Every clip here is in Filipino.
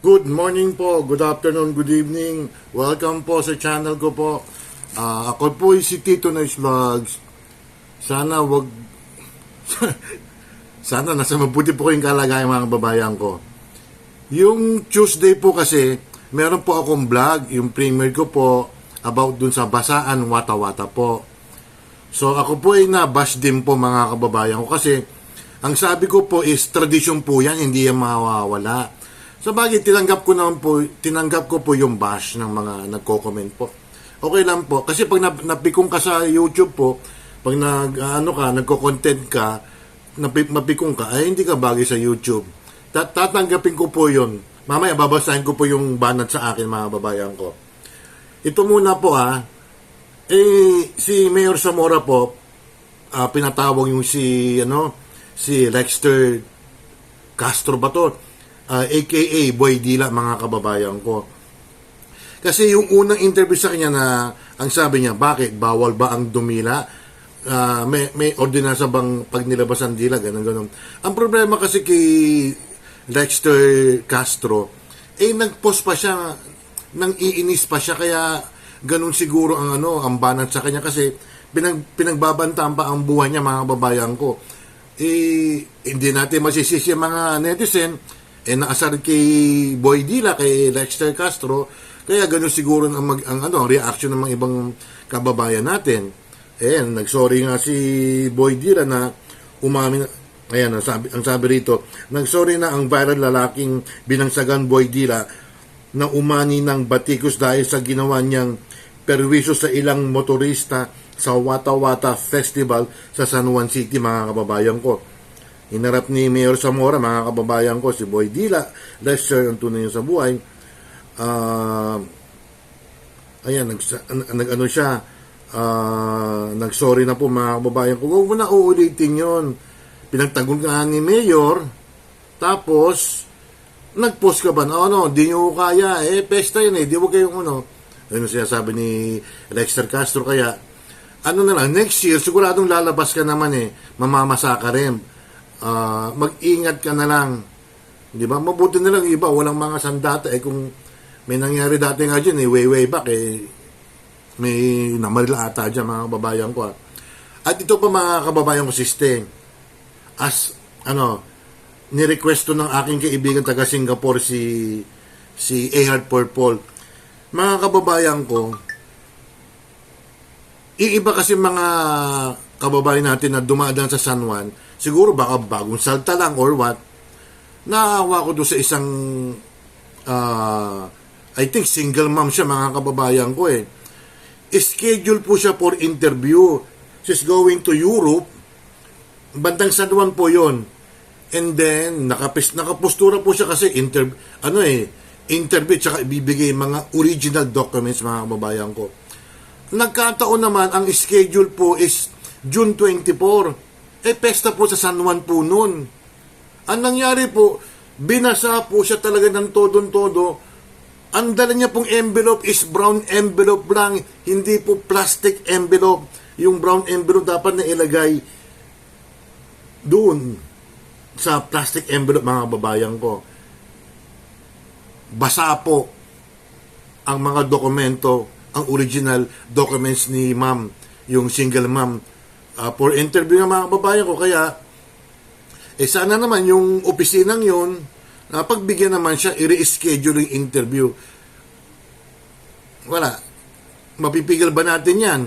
Good morning po, good afternoon, good evening. Welcome po sa channel ko po. Ah, ako po si Tito Nice Vlogs. Sana wag Sana nasa mabuti po kayong kalagayan mga kababayan ko. Yung Tuesday po kasi, meron po akong vlog, yung premiere ko po about dun sa basaan wata-wata po. So ako po ay nabash din po mga kababayan ko kasi ang sabi ko po is tradisyon po yan, hindi yan mawawala. Sa bagay, tinanggap ko naman po, tinanggap ko po yung bash ng mga nagko-comment po. Okay lang po. Kasi pag nap- napikong ka sa YouTube po, pag nag, ano ka, nagko-content ka, napi- mapikong ka, ay hindi ka bagay sa YouTube. Tat- tatanggapin ko po yun. Mamaya babasahin ko po yung banat sa akin mga babayan ko. Ito muna po ah, eh, si Mayor Zamora po, ah, pinatawag yung si, ano, si Lexter Castro ba to? Ah, aka Boy Dila, mga kababayan ko. Kasi yung unang interview sa kanya na, ang sabi niya, bakit? Bawal ba ang dumila? Ah, may, may ordinansa bang pag nilabas ang dila? Ganun, ganun. Ang problema kasi kay Lexter Castro, eh nag-post pa siya, nang iinis pa siya, kaya ganun siguro ang ano, ang banat sa kanya kasi pinag, pinagbabantaan pa ang buhay niya mga kababayan ko. Eh, hindi natin masisisi mga netizen, eh naasar kay Boy Dila, kay Lexter Castro, kaya ganun siguro ang, mag, ang ano, reaction ng mga ibang kababayan natin. Eh, nagsorry nga si Boy Dila na umamin, ayan, ang sabi, ang sabi rito, nagsorry na ang viral lalaking binangsagan Boy Dila na umani ng batikos dahil sa ginawa niyang perwisyo sa ilang motorista sa Wata Wata Festival sa San Juan City, mga kababayan ko. Hinarap ni Mayor Zamora, mga kababayan ko, si Boy Dila, Lester ang tunay sa buhay. Ah, ayan, nag, nag ano siya, ah, nag-sorry na po mga kababayan ko. Huwag mo na uulitin yon Pinagtanggol ka ni Mayor, tapos, nag-post ka ba na, ano, di nyo kaya, eh, pesta yun eh, di mo kayong ano, ano siya sabi ni Lexter Castro, kaya, ano na lang, next year, siguradong lalabas ka naman eh, mamamasa ka rin. Ah, mag-ingat ka na lang. Di ba? Mabuti na lang iba, walang mga sandata. Eh kung may nangyari dati nga dyan, eh, way way back, eh, may namaril ata dyan mga kababayan ko. ah. At ito pa mga kababayan ko, siste, as, ano, ni-request to ng aking kaibigan taga Singapore si si Ehard Purple. Mga kababayan ko, iiba kasi mga kababayan natin na dumadaan sa San Juan, siguro baka bagong salta lang or what, naawa ko doon sa isang, ah, I think single mom siya mga kababayan ko eh. Schedule po siya for interview. She's going to Europe. Bandang San Juan po yon. And then, nakapis, nakapustura po siya kasi inter, ano eh, interview tsaka ibibigay mga original documents mga kababayan ko. Nagkataon naman, ang schedule po is June 24. Eh, pesta po sa San Juan po noon. Ang nangyari po, binasa po siya talaga ng todong-todo. Ang dala niya pong envelope is brown envelope lang, hindi po plastic envelope. Yung brown envelope dapat na ilagay doon sa plastic envelope mga kababayan ko. Basa po ang mga dokumento, ang original documents ni ma'am, yung single ma'am, uh, for interview ng mga kababayan ko. Kaya, eh sana naman yung opisinang yun, na pagbigyan naman siya, i-reschedule yung interview. Wala. Mapipigil ba natin yan?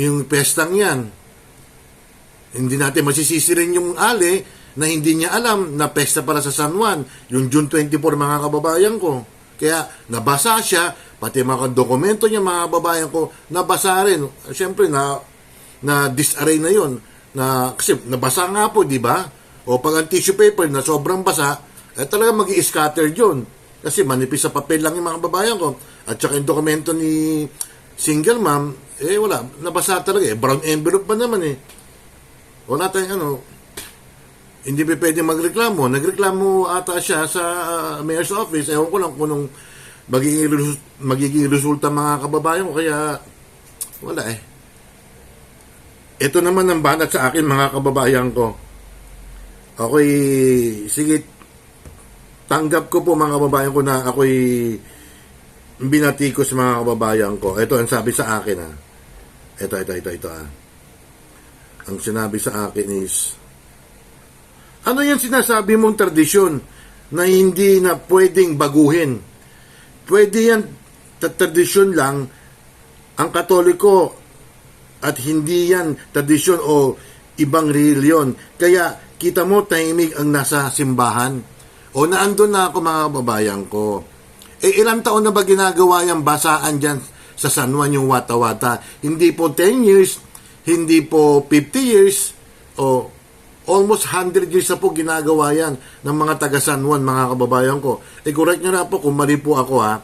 Yung pestang yan. Hindi natin masisisi rin yung ali na hindi niya alam na pesta pala sa San Juan, yung June 24 mga kababayan ko. Kaya nabasa siya, pati mga dokumento niya mga kababayan ko, nabasa rin. Siyempre na na disarray na yon na kasi nabasa nga po, di ba? O pag ang tissue paper na sobrang basa, eh talaga mag scatter yun. Kasi manipis sa papel lang yung mga kababayan ko. At saka yung dokumento ni single mom, eh wala, nabasa talaga eh. Brown envelope pa naman eh. Wala tayong ano, hindi pa pwede magreklamo. Nagreklamo ata siya sa uh, mayor's office. Ewan ko lang kung magiging, magiging resulta mga kababayan ko. Kaya, wala eh. Ito naman ang banat sa akin mga kababayan ko. Okay, sige, tanggap ko po mga kababayan ko na ako'y binatikos mga kababayan ko. Ito ang sabi sa akin ha. Ito, ito, ito, ito ha. Ang sinabi sa akin is, ano yung sinasabi mong tradisyon na hindi na pwedeng baguhin? Pwede yan, tradisyon lang, ang katoliko at hindi yan tradisyon o ibang reliyon. Kaya kita mo tahimik ang nasa simbahan. O naandun na ako mga kababayan ko. Eh ilang taon na ba ginagawa yung basaan dyan sa San Juan yung wata-wata? Hindi po 10 years, hindi po 50 years, o almost 100 years na po ginagawa yan ng mga taga San Juan, mga kababayan ko. Eh correct nyo na po kung mali po ako ha.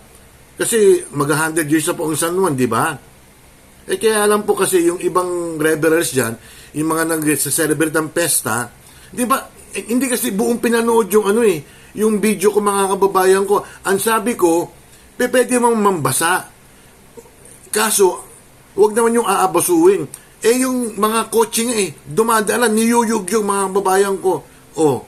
Kasi mag 100 years na po ang San Juan, di ba? Eh kaya alam po kasi yung ibang revelers dyan, yung mga nag-celebrate ng pesta, di ba, eh, hindi kasi buong pinanood yung ano eh, yung video ko mga kababayan ko. Ang sabi ko, pe, pwede mong mambasa. Kaso, wag naman yung aabasuin. Eh yung mga kotse nga eh, dumadaan, niyuyug yung mga kababayan ko. Oh,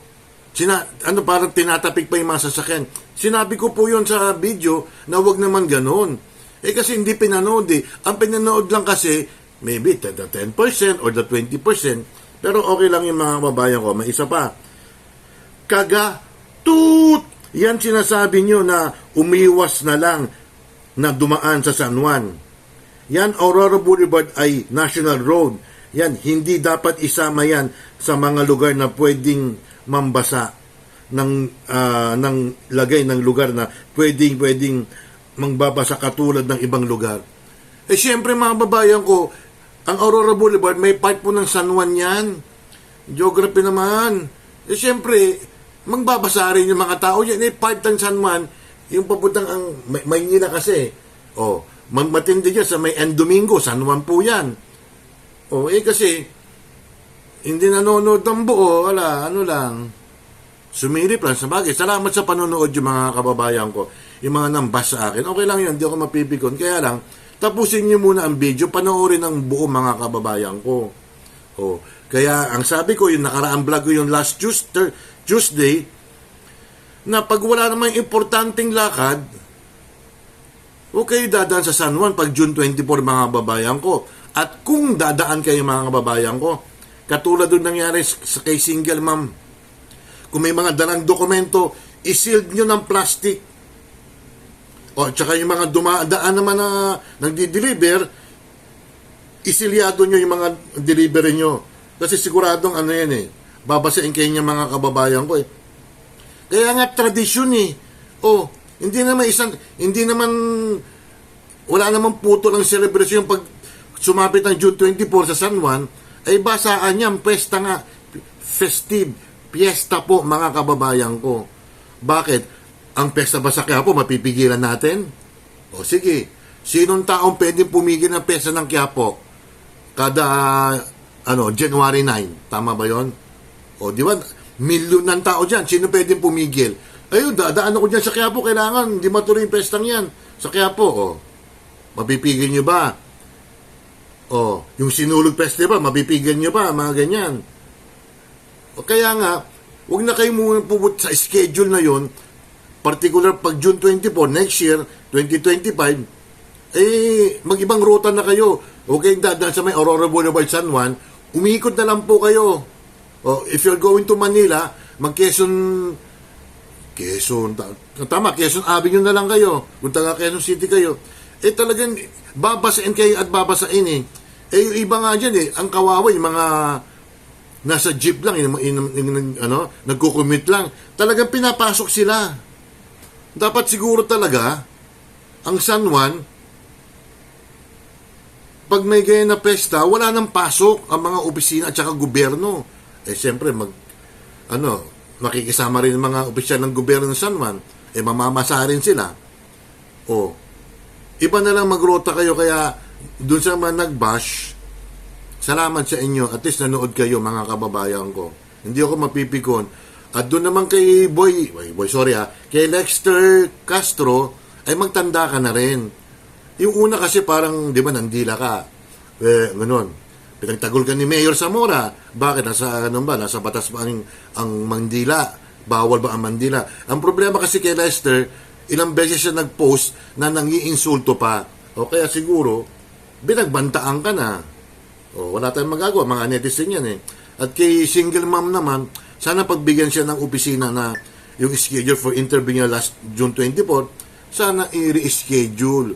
sina, ano parang tinatapik pa yung mga sasakyan. Sinabi ko po yon sa video na wag naman ganon. Eh kasi hindi pinanood eh. Ang pinanood lang kasi, maybe the 10% or the 20%. Pero okay lang yung mga kababayan ko. May isa pa. Kaga, tut! Yan sinasabi nyo na umiwas na lang na dumaan sa San Juan. Yan, Aurora Boulevard ay National Road. Yan, hindi dapat isama yan sa mga lugar na pwedeng mambasa ng, ah, ng lagay ng lugar na pwedeng, pwedeng mangbabasa katulad ng ibang lugar. Eh, siyempre mga babayan ko, ang Aurora Boulevard, may part po ng San Juan yan. Geography naman. Eh, siyempre, mangbabasa rin yung mga tao yan. Eh, part ng San Juan, yung papuntang ang May- Maynila kasi. Oh, mag- matindi dyan sa may End Domingo, San Juan po yan. Oh, eh kasi, hindi nanonood ng buo, wala, ano lang. Sumilip lang sa bagay. Salamat sa panonood yung mga kababayan ko. Yung mga nambas sa akin. Okay lang yun, hindi ako mapipikon. Kaya lang, tapusin niyo muna ang video, panoorin ang buo mga kababayan ko. Oh, kaya ang sabi ko, yung nakaraang vlog ko yung last Tuesday, Tuesday na pag wala namang importanteng lakad, okay dadaan sa San Juan pag June 24 mga kababayan ko. At kung dadaan kayo mga kababayan ko, katulad doon nangyari sa kay single ma'am, kung may mga dalang dokumento, isild nyo ng plastic. O, tsaka yung mga dumadaan naman na nagdi-deliver, isilyado nyo yung mga delivery nyo. Kasi siguradong ano yan eh, babasain kayo niya mga kababayan ko eh. Kaya nga tradisyon eh. Oh, hindi naman isang, hindi naman, wala naman puto ng celebration pag sumapit ng June 24 sa San Juan, ay basaan niya, pesta nga, festive, fiesta po mga kababayan ko. Bakit? Ang pesta ba sa Quiapo, mapipigilan natin? O sige, sinong taong pwedeng pumigil ng pesta ng Quiapo? Kada, ano, January 9. Tama ba yon? O, di ba? Milyon ng tao dyan. Sino pwedeng pumigil? Ayun, dadaan ako dyan sa Quiapo. Kailangan, di matuloy yung pestang yan. Sa Quiapo, o. Mapipigil nyo ba? O, yung Sinulog Festival, mapipigil nyo ba? Mga ganyan. O kaya nga, huwag na kayo muna puput sa schedule na yon particular pag June 24, next year, 2025, eh, mag-ibang ruta na kayo. Kayong dadaan sa may Aurora Boulevard San Juan, umikot na lang po kayo. O, if you're going to Manila, mag-Quezon, Quezon, ta- tama, Quezon Avenue na lang kayo. Kung taga Quezon City kayo. Eh talagang, babasain kayo at babasain eh. Eh, yung iba nga dyan eh, ang kawawa, yung mga nasa jeep lang, in, in, in, in- ano, nagkukumit lang. Talagang pinapasok sila. Dapat siguro talaga, ang San Juan, pag may ganyan na pesta, wala nang pasok ang mga opisina at saka gobyerno. Eh, siyempre, mag, ano, makikisama rin ang mga opisyal ng gobyerno ng San Juan. Eh, mamamasa rin sila. O, iba na lang magrota kayo, kaya dun sa mga nag-bash, salamat sa inyo. At least nanood kayo, mga kababayan ko. Hindi ako mapipikon. At doon naman kay Boy, Boy, sorry ha, kay Lexter Castro, ay magtanda ka na rin. Yung una kasi parang, di ba, nandila ka. Eh, ganun. Pinagtagol ka ni Mayor Zamora. Bakit? Nasa, ano ba, nasa batas ba ang, ang mandila? bawal ba ang mandila. Ang problema kasi kay Lester, ilang beses siya nag-post na nangiinsulto pa. O kaya siguro, binagbantaan ka na. O, wala tayong magagawa, mga netizen yan eh. At kay single mom naman, sana pagbigyan siya ng opisina na yung schedule for interview niya last June 24, sana i-reschedule.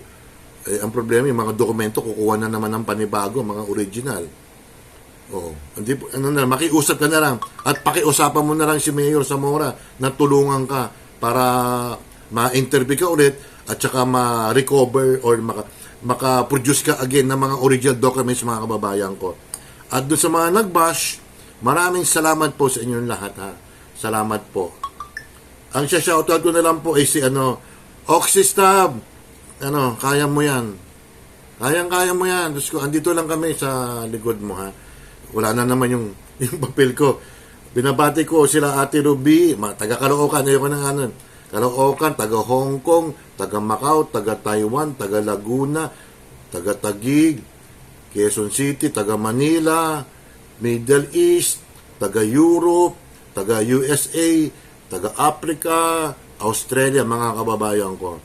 Eh, ang problema, yung mga dokumento, kukuha na naman ng panibago, mga original. Oo. Hindi ano na, makiusap ka na lang. At pakiusapan mo na lang si Mayor Zamora na tulungan ka para ma-interview ka ulit at saka ma-recover or maka, maka-produce ka again ng mga original documents mga kababayan ko. At doon sa mga nag-bash, maraming salamat po sa inyong lahat ha. Salamat po. Ang siya shoutout ko na lang po ay si ano, Oxystab. Ano, kaya mo yan. Kayang-kaya mo yan. Diyos ko, andito lang kami sa likod mo, ha. Wala na naman yung, yung papel ko. Binabati ko sila Ate Ruby, ma, taga Caloocan, ayoko ng ano. Caloocan, taga Hong Kong, taga Macau, taga Taiwan, taga Laguna, taga Tagig, Quezon City, taga Manila, Middle East, taga Europe, taga USA, taga Africa, Australia, mga kababayan ko.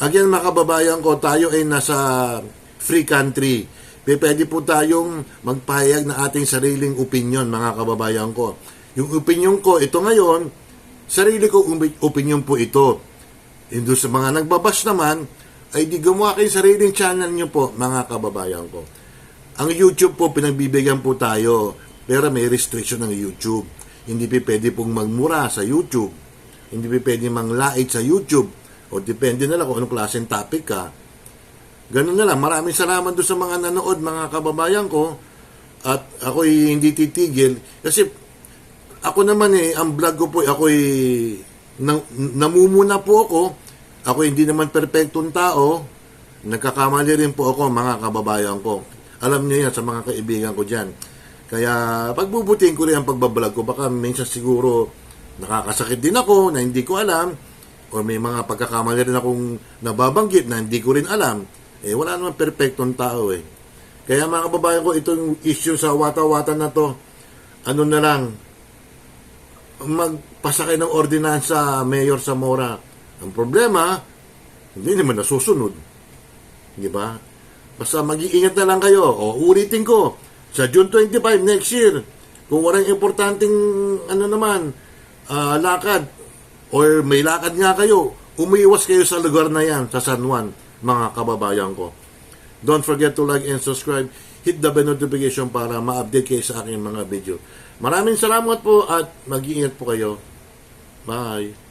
Again, mga kababayan ko, tayo ay nasa free country. Pwede po tayong magpahayag na ating sariling opinion, mga kababayan ko. Yung opinion ko, ito ngayon, sarili ko opinion po ito. Doon sa mga nagbabash naman, ay di gumawa kayo sariling channel nyo po, mga kababayan ko. Ang YouTube po, pinagbibigyan po tayo, pero may restriction ng YouTube. Hindi pa pwede pong magmura sa YouTube. Hindi pa pwede manglait sa YouTube. O depende na lang kung anong klaseng topic ka. Ganun na lang. Maraming salamat doon sa mga nanood, mga kababayan ko. At ako'y hindi titigil. Kasi ako naman eh, ang vlog ko po, ako'y na, namumuna po ako. Ako hindi naman perpektong tao. Nagkakamali rin po ako, mga kababayan ko. Alam niyo yan sa mga kaibigan ko dyan. Kaya pagbubutihin ko rin ang pagbablog ko. Baka minsan siguro nakakasakit din ako na hindi ko alam. O may mga pagkakamali rin akong nababanggit na hindi ko rin alam. Eh, wala naman perpektong tao eh. Kaya mga kababayan ko, itong issue sa wata-wata na to, ano na lang, magpasakay ng ordinansa Mayor Zamora. Ang problema, hindi naman nasusunod. Di ba? Basta mag-iingat na lang kayo. O, ulitin ko, sa June 25 next year, kung walang importanteng ano naman, ah, lakad, or may lakad nga kayo, umiiwas kayo sa lugar na yan, sa San Juan, mga kababayan ko. Don't forget to like and subscribe. Hit the bell notification para ma-update kayo sa aking mga video. Maraming salamat po at mag-iingat po kayo. Bye.